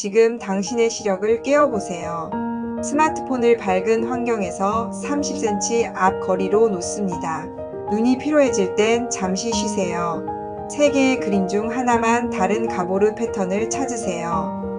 지금 당신의 시력을 깨어보세요. 스마트폰을 밝은 환경에서 30cm 앞 거리로 놓습니다. 눈이 피로해질 땐 잠시 쉬세요. 세 개의 그림 중 하나만 다른 가보르 패턴을 찾으세요.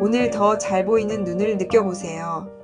오늘 더 잘 보이는 눈을 느껴보세요.